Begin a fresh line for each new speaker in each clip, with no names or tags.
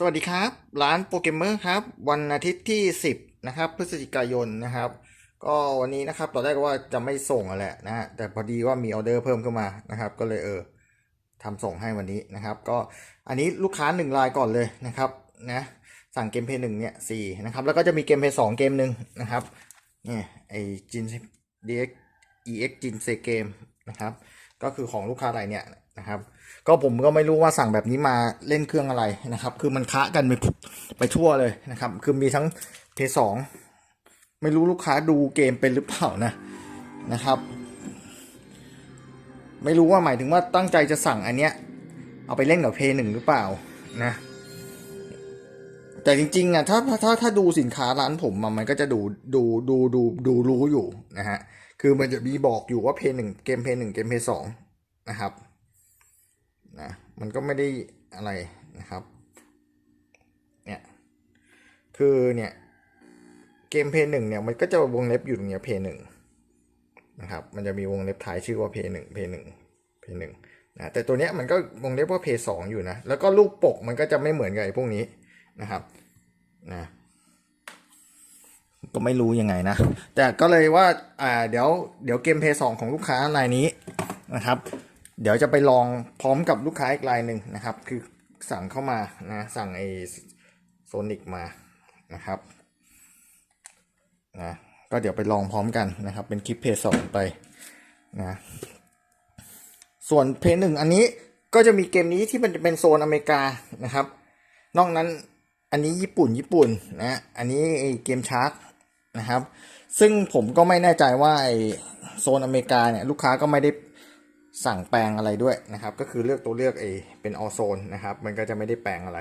สวัสดีครับ ร้านโปรแกรมเมอร์ครับ วันอาทิตย์ที่ 10 นะครับ พฤศจิกายนนะครับ ก็วันนี้นะครับตอนแรกว่าจะไม่ส่งอะแหละนะฮะแต่พอดีว่ามีออเดอร์เพิ่มขึ้นมานะครับ ก็เลยเออทำส่งให้วันนี้นะครับ ก็อันนี้ลูกค้าหนึ่งรายก่อนเลยนะครับนะสั่งเกมเพย์หนึ่งเนี่ยสี่นะครับ แล้วก็จะมีเกมเพย์สองเกมหนึ่งนะครับเนี่ยไอจินดีเอ็กเอ็กจินเซเกมนะครับ ก็คือของลูกค้ารายเนี่ยนะครับก็ผมก็ไม่รู้ว่าสั่งแบบนี้มาเล่นเครื่องอะไรนะครับ คือมันคะกันไปไปทั่วเลยนะครับ คือมีทั้งเพย์สองไม่รู้ลูกค้าดูเกมเป็นหรือเปล่านะนะครับ ไม่รู้ว่าหมายถึงว่าตั้งใจจะสั่งอันเนี้ยเอาไปเล่นกับเพย์หนึ่งหรือเปล่านะแต่จริงๆอะถ้าถ้าถ้าดูสินค้าร้านผมมันก็จะดูดูดูดูดูรู้อยู่นะฮะ คือมันจะมีบอกอยู่ว่าเพย์หนึ่งเกมเพย์หนึ่งเกมเพย์สองนะครับนะมันก็ไม่ได้อะไรนะครับเนี่ยคือเนี่ยเกมเพย์หนึ่งเนี่ยมันก็จะวงเล็บอยู่ตรงเนี้ยเพย์หนึ่งนะครับมันจะมีวงเล็บท้ายชื่อว่าเพย์หนึ่งเพย์หนึ่งเพย์หนึ่งนะแต่ตัวเนี้ยมันก็วงเล็บว่าเพย์สองอยู่นะแล้วก็รูปปกมันก็จะไม่เหมือนกับไอ้พวกนี้นะครับนะ ก็ไม่รู้ยังไงนะ แต่ก็เลยว่าอ่าเดี๋ยวเดี๋ยวเกมเพย์สองของลูกค้ารายนี้นะครับ เดี๋ยวจะไปลองพร้อมกับลูกค้าอีกรายหนึ่งนะครับ คือสั่งเข้ามานะสั่งไอโซนิกมานะครับนะก็เดี๋ยวไปลองพร้อมกันนะครับ เป็นคลิปเพย์สองไปนะส่วนเพย์หนึ่งอันนี้ก็จะมีเกมนี้ที่มันจะเป็นโซนอเมริกานะครับ นอกนั้นอันนี้ญี่ปุ่นญี่ปุ่นนะ อันนี้เกมชาร์ก นะครับ ซึ่งผมก็ไม่แน่ใจว่าไอโซนอเมริกาเนี่ยลูกค้าก็ไม่ได้สั่งแปลงอะไรด้วยนะครับ ก็คือเลือกตัวเลือกเอเป็นออโซนนะครับ มันก็จะไม่ได้แปลงอะไร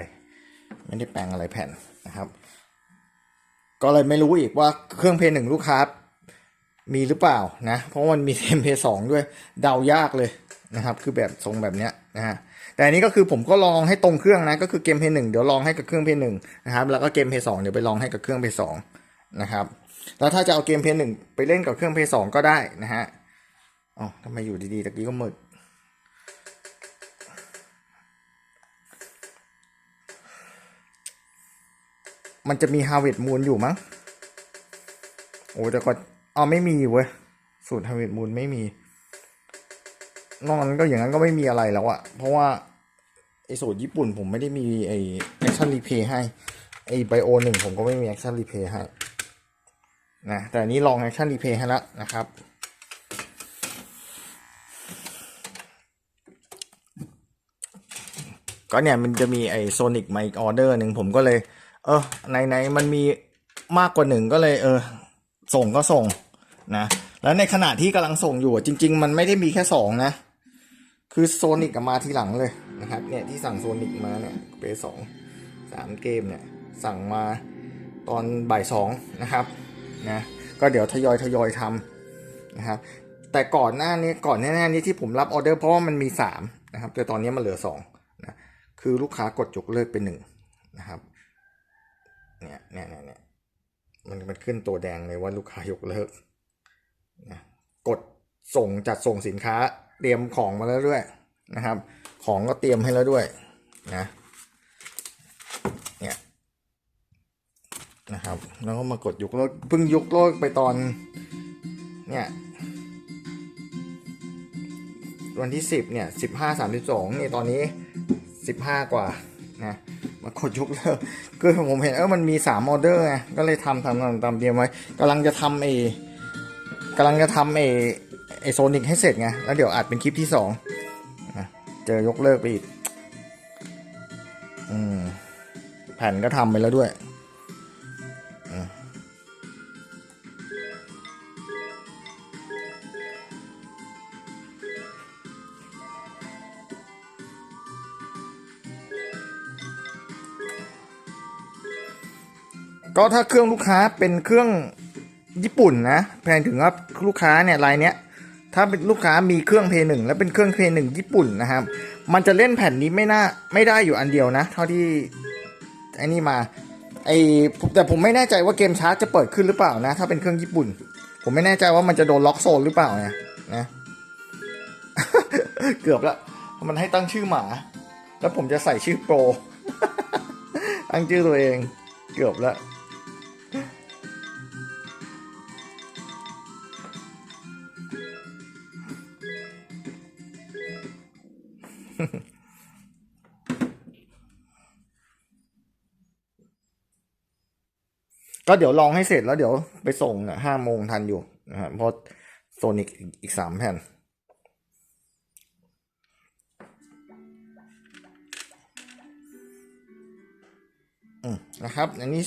ไม่ได้แปลงอะไรแผ่นนะครับ ก็เลยไม่รู้อีกว่าเครื่องเพย์หนึ่งลูกค้ามีหรือเปล่านะ เพราะมันมีเทมเพย์สองด้วยเดายากเลยนะครับ คือแบบทรงแบบเนี้ยนะฮะแต่อันนี้ก็คือผมก็ลองให้ตรงเครื่องนะ ก็คือเกมเพย์หนึ่งเดี๋ยวลองให้กับเครื่องเพย์หนึ่งนะครับ แล้วก็เกมเพย์สองเดี๋ยวไปลองให้กับเครื่องเพย์สอง นะครับ แล้วถ้าจะเอาเกมเพย์หนึ่งไปเล่นกับเครื่องเพย์สองก็ได้นะฮะอ๋อทำไมอยู่ดีๆตะกี้ก็มืดมันจะมีฮาเว d มูนอยู่มั้ง โอ้แต่ก็อ๋อไม่มีเว้ย สูตรฮาเว d มูนไม่มี นอกนั้นก็อย่างนั้นก็ไม่มีอะไรแล้วอะเพราะว่า ไอสูตรญี่ปุ่นผมไม่ได้มีไอแอคชั่นรีเพย์ให้ ไอไบโอหนึ่งผมก็ไม่มีแอคชั่นรีเพย์ให้ นะแต่อันนี้ลองแอคชั่นรีเพย์ให้แล้วนะครับ ก็เนี่ยมันจะมีไอโซนิกไมาอีกออเดอร์หนึ่งผมก็เลย เออไหนไหนมันมีมากกว่าหนึ่งก็เลย เออ ส่งก็ส่งนะ แล้วในขณะที่กำลังส่งอยู่จริง ๆ มันไม่ได้มีแค่สองนะ คือโซนิกมาทีหลังเลยนะครับ เนี่ยที่สั่งโซนิกมาเนี่ยเปสองสามเกมเนี่ย สั่งมาตอนบ่ายสองนะครับ นะก็เดี๋ยวทยอยทยอยทำนะครับแต่ก่อนหน้านี้ก่อนหน้านี้ที่ผมรับออเดอร์เพราะว่ามันมีสามนะครับแต่ตอนนี้มันเหลือสองนะคือลูกค้ากดยกเลิกเป็นหนึ่งนะครับเนี่ยเนี่ยเนี่ยมันมันขึ้นตัวแดงเลยว่าลูกค้ายกเลิกนะกดส่งจัดส่งสินค้าเตรียมของมาแล้วด้วยนะครับ ของก็เตรียมให้แล้วด้วยนะเนี่ย นะครับ แล้วก็มากดยกเลิกเพิ่งยกเลิกไปตอน เนี่ยวันที่สิบเนี่ยสิบห้าสามสิบสองนี่ตอนนี้สิบห้ากว่านะมากดยกเลิกคือผมเห็นเออมันมีสามออเดอร์ไงก็เลยทำทำทำตามเตรียมไว้กำลังจะทำไอ้กำลังจะทำไอ้ไอ้โซนิกให้เสร็จไงแล้วเดี๋ยวอัดเป็นคลิปที่สองนะเจอยกเลิกไปอีกอืมแผ่นก็ทำไปแล้วด้วย ก็ถ้าเครื่องลูกค้าเป็นเครื่องญี่ปุ่นนะแพงถึงว่าลูกค้าเนี่ยรายเนี้ยถ้าเป็นลูกค้ามีเครื่องเพย์หนึ่งแล้วเป็นเครื่องเพย์หนึ่งญี่ปุ่นนะครับ มันจะเล่นแผ่นนี้ไม่น่าไม่ได้อยู่อันเดียวนะ เท่าที่ไอ้นี่มาไอแต่ผมไม่แน่ใจว่าเกมชาร์จจะเปิดขึ้นหรือเปล่านะ ถ้าเป็นเครื่องญี่ปุ่น ผมไม่แน่ใจว่ามันจะโดนล็อกโซนหรือเปล่าไงนะ เกือบแล้วมันให้ตั้งชื่อหมา แล้วผมจะใส่ชื่อโปร ตั้งชื่อตัวเอง เกือบแล้ว ก็เดี๋ยวลองให้เสร็จแล้วเดี๋ยวไปส่งนะห้าโมงทันอยู่นะครับเพราะโซนิกอีกสามแผ่นอืมนะครับ อันนี้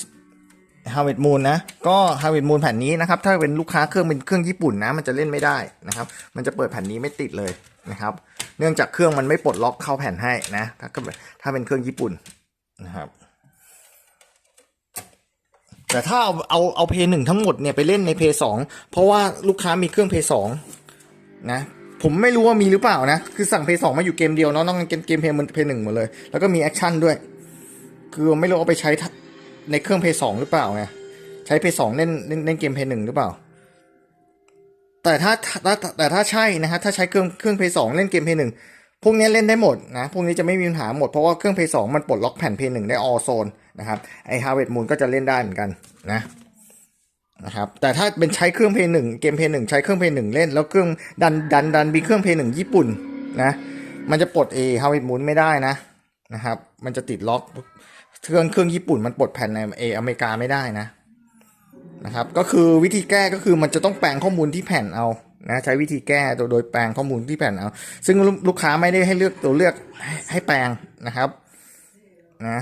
ฮา r ว e ดมู n นะ ก็ฮา r ว e ดมู n แผ่นนี้นะครับ ถ้าเป็นลูกค้าเครื่องเป็นเครื่องญี่ปุ่นนะ มันจะเล่นไม่ได้นะครับ มันจะเปิดแผ่นนี้ไม่ติดเลยนะครับ เนื่องจากเครื่องมันไม่ปลดล็อกเข้าแผ่นให้นะ ถ้าก็ถ้าเป็นเครื่องญี่ปุ่นนะครับ แต่ถ้าเอาเอาเอาเพย์หนึ่งทั้งหมดเนี่ยไปเล่นในเพย์สองเพราะว่าลูกค้ามีเครื่องเพย์สองนะผมไม่รู้ว่ามีหรือเปล่านะ คือสั่งเพย์สองมาอยู่เกมเดียวเนาะนอกนั้นเกมเกมเพย์มันเพย์หนึ่งหมดเลย แล้วก็มีแอคชั่นด้วย คือไม่รู้เอาไปใช้ในเครื่องเพย์สองหรือเปล่าไงใช้เพย์สองเล่นเล่นเล่นเกมเพย์หนึ่งหรือเปล่า แต่ถ้าถ้าแต่ถ้าใช่นะฮะถ้าใช้เครื่องเครื่องเพย์สองเล่นเกมเพย์หนึ่ง พวกนี้เล่นได้หมดนะ พวกนี้จะไม่มีปัญหาหมด เพราะว่าเครื่องเพย์สองมันปลดล็อกแผ่นเพย์หนึ่งได้ออโซนนะครับ ไอฮาร์เวดมูนก็จะเล่นได้เหมือนกันนะนะครับ แต่ถ้าเป็นใช้เครื่องเพย์หนึ่งเกมเพย์หนึ่งใช้เครื่องเพย์หนึ่งเล่น แล้วเครื่องดันดันดันมีเครื่องเพย์หนึ่งญี่ปุ่นนะ มันจะปลดเอฮาร์เวดมูนไม่ได้นะนะครับ มันจะติดล็อกเครื่องเครื่องญี่ปุ่นมันปลดแผ่นในเออเมริกาไม่ได้นะนะครับ ก็คือวิธีแก้ก็คือมันจะต้องแปลงข้อมูลที่แผ่นเอา นะใช้วิธีแก้โดยโดยแปลงข้อมูลที่แผ่นเอาซึ่งลูกค้าไม่ได้ให้เลือกตัวเลือกให้ให้แปลงนะครับนะ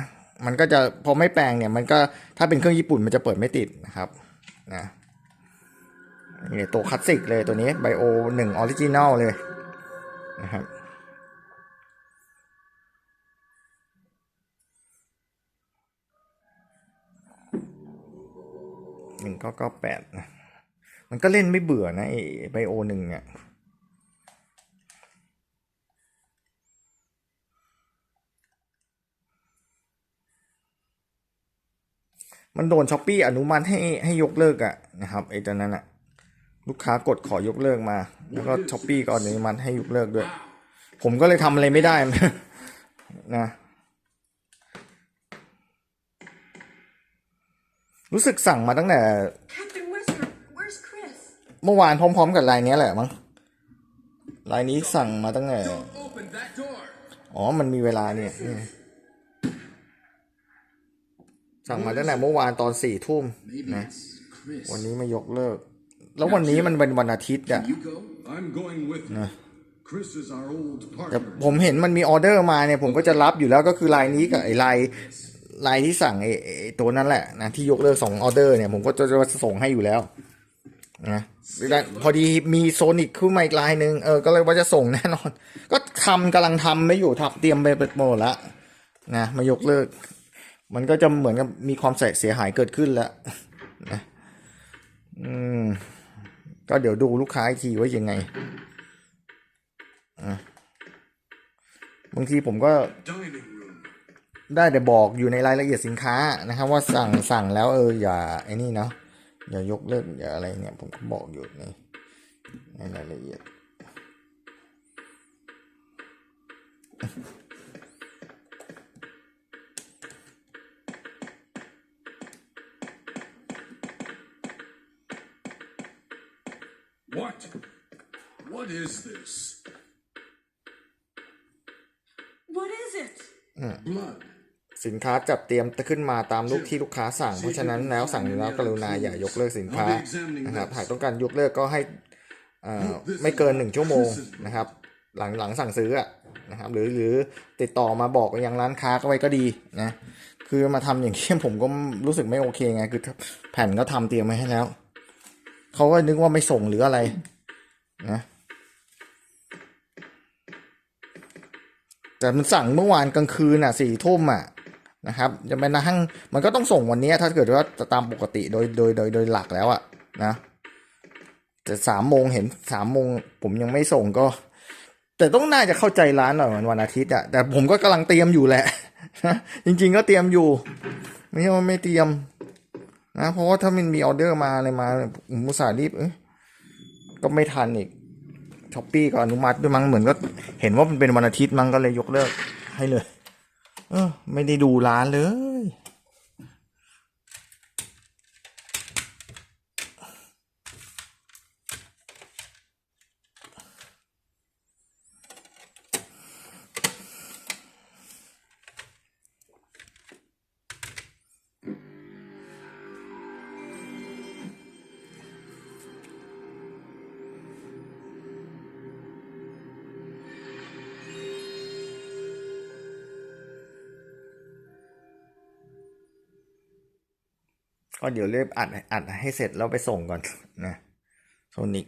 มันก็จะพอไม่แปลงเนี่ยมันก็ถ้าเป็นเครื่องญี่ปุ่นมันจะเปิดไม่ติดนะครับนะนี่ตัวคลาสสิกเลยตัวนี้ไบโอหนึ่งออริจินอลเลยนะครับหนึ่งเก้าเก้าแปดนะ มันก็เล่นไม่เบื่อนะไอไบโอหนึ่งอะมันโดนช้อปปี้อนุมัติให้ให้ยกเลิกอะนะครับไอ้ตอนนั้นอะลูกค้ากดขอยกเลิกมา แล้วก็ช้อปปี้ก็อนุมัติให้ยกเลิกด้วย ผมก็เลยทำอะไรไม่ได้นะ รู้สึกสั่งมาตั้งแต่ เมื่อวานพร้อม ๆ กับลายนี้แหละมั้งลายนี้สั่งมาตั้งแต่อ๋อ มันมีเวลาเนี่ยสั่งมาตั้งแต่เมื่อวานตอนสี่ทุ่มนะวันนี้ไม่ยกเลิก แล้ววันนี้มันเป็นวันอาทิตย์อะ
You go? I'm going with you. Chris is our old
แต่ผมเห็นมันมีออเดอร์มาเนี่ย ผมก็จะรับอยู่แล้วก็คือลายนี้กับไอ้ลายลายที่สั่งไอ้ไอ้ตัวนั้นแหละนะที่ยกเลิกสองออเดอร์เนี่ยผมก็จะจะส่งให้อยู่แล้ว นะพอดีมีโซนิกขึ้นมาอีกลายหนึ่งเออก็เลยว่าจะส่งแน่นอน ก็ทำกำลังทำไม่อยู่ทับเตรียมไปเปิดโมแล้วนะมายกเลิก มันก็จะเหมือนกับมีความเสียหายเกิดขึ้นแล้วนะอืมก็เดี๋ยวดูลูกค้าอีกทีว่ายังไงอะบางทีผมก็ได้แต่บอกอยู่ในรายละเอียดสินค้านะครับ ว่าสั่งสั่งแล้วเอออย่าไอ้นี่เนาะ อย่ายกเลิกอย่าอะไรเนี่ยผมก็บอกอยู่ในในรายละเอียด
What? What is this?
What is it?
Blood.
สินค้าจัดเตรียมขึ้นมาตามลูกที่ลูกค้าสั่ง เพราะฉะนั้นแล้วสั่งแล้วกรุณาอย่ายกเลิกสินค้านะครับหากต้องการยกเลิกก็ให้เอ่อไม่เกินหนึ่งชั่วโมงนะครับ หลังหลังสั่งซื้ออะนะครับหรือหรือติดต่อมาบอกยังร้านค้าก็ไว้ก็ดีนะคือมาทำอย่างนี้ผมก็รู้สึกไม่โอเคไงคือแผ่นก็ทำเตรียมไว้ให้แล้วเขาก็นึกว่าไม่ส่งหรืออะไรนะแต่มันสั่งเมื่อวานกลางคืนอะสี่ทุ่มอะ นะครับจะเป็นนั่งมันก็ต้องส่งวันนี้ถ้าเกิดว่าตามปกติโดยโดยโดยโดยหลักแล้วอะนะแต่สามโมงเห็นสามโมงผมยังไม่ส่งก็ แต่ต้องน่าจะเข้าใจร้านหน่อยวันวันอาทิตย์อะแต่ผมก็กำลังเตรียมอยู่แหละจริง ๆ ก็เตรียมอยู่ ไม่ใช่ว่าไม่เตรียมนะเพราะว่าถ้ามันมีออเดอร์มาอะไรมาผมมุสารีบเอ้ยก็ไม่ทันอีกช้อปปี้ก็อนุมัติด้วยมั้งเหมือนก็เห็นว่ามันเป็นวันอาทิตย์มั้งก็เลยยกเลิกให้เลย เออ ไม่ได้ดูร้านเลย ก็เดี๋ยวเรียบอัดอัดให้เสร็จแล้วไปส่งก่อนนะโซนิก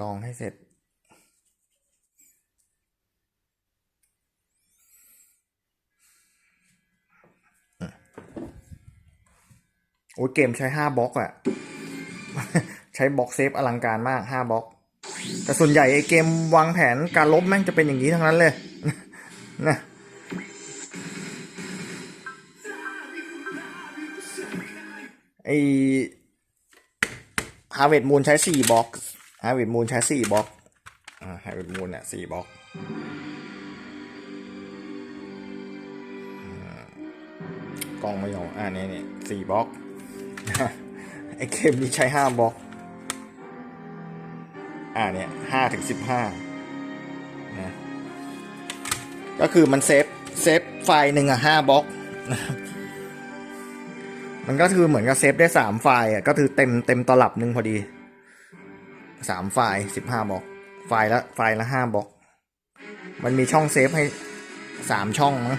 ลองให้เสร็จ โอ้ยเกมใช้ห้าบล็อกอะ ใช้บล็อกเซฟอลังการมากห้าบล็อก แต่ส่วนใหญ่ไอเกมวางแผนการลบแม่งจะเป็นอย่างนี้ทั้งนั้นเลยนะไอฮาร์เวดมูนใช้สี่บล็อกฮาร์เวดมูนใช้สี่บล็อกอ่าฮาร์เวดมูนเนี่ยสี่บล็อกกล้องไม่ยอมอ่านี่ยเนี่ยสี่บล็อกไอเกมนี้ใช้ห้าบล็อก อ่าเนี่ยห้าถึงสิบห้านะก็คือมันเซฟเซฟไฟล์หนึ่งอะห้าบล็อกมันก็คือเหมือนกับเซฟได้สามไฟล์อะก็คือเต็มเต็มตลับหนึ่งพอดีสามไฟล์สิบห้าบล็อก ไฟล์ละไฟล์ละห้าบล็อก มันมีช่องเซฟให้สามช่องมั้ง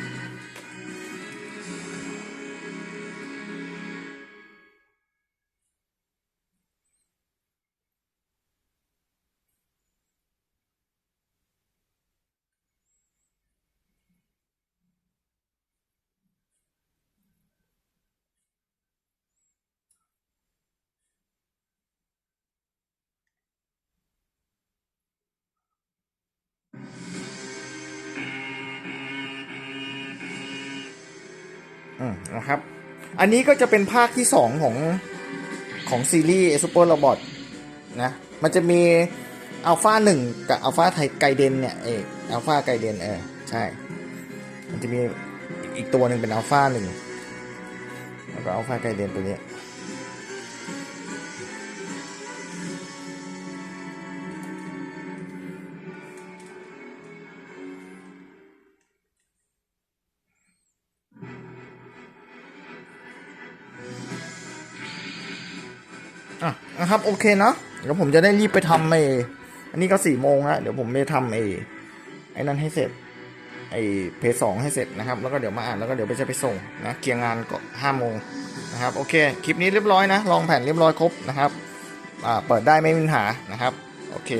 นะครับ อันนี้ก็จะเป็นภาคที่สองของของซีรีส์ซูเปอร์โรบอทนะ มันจะมีอัลฟาหนึ่งกับอัลฟาไทไกเดนเนี่ยเอออัลฟาไกเดนเออใช่ มันจะมีอีกตัวหนึ่งเป็นอัลฟาหนึ่งแล้วก็อัลฟาไกเดนตัวเนี้ อะนะครับโอเคเนะเดี๋ยวผมจะได้รีบไปทำไออันนี้ก็สี่โมงแล้วเดี๋ยวผมไปทำไอไอ้นั่นให้เสร็จ ไอ้เพจสองให้เสร็จนะครับ แล้วก็เดี๋ยวมาอ่านแล้วก็เดี๋ยวไปจะไปส่งนะเกี่ยร์งานก็ห้าโมงนะครับโอเคคลิปนี้เรียบร้อยนะลองแผ่นเรียบร้อยครบนะครับอ่าเปิดได้ไม่มีปัญหานะครับโอเค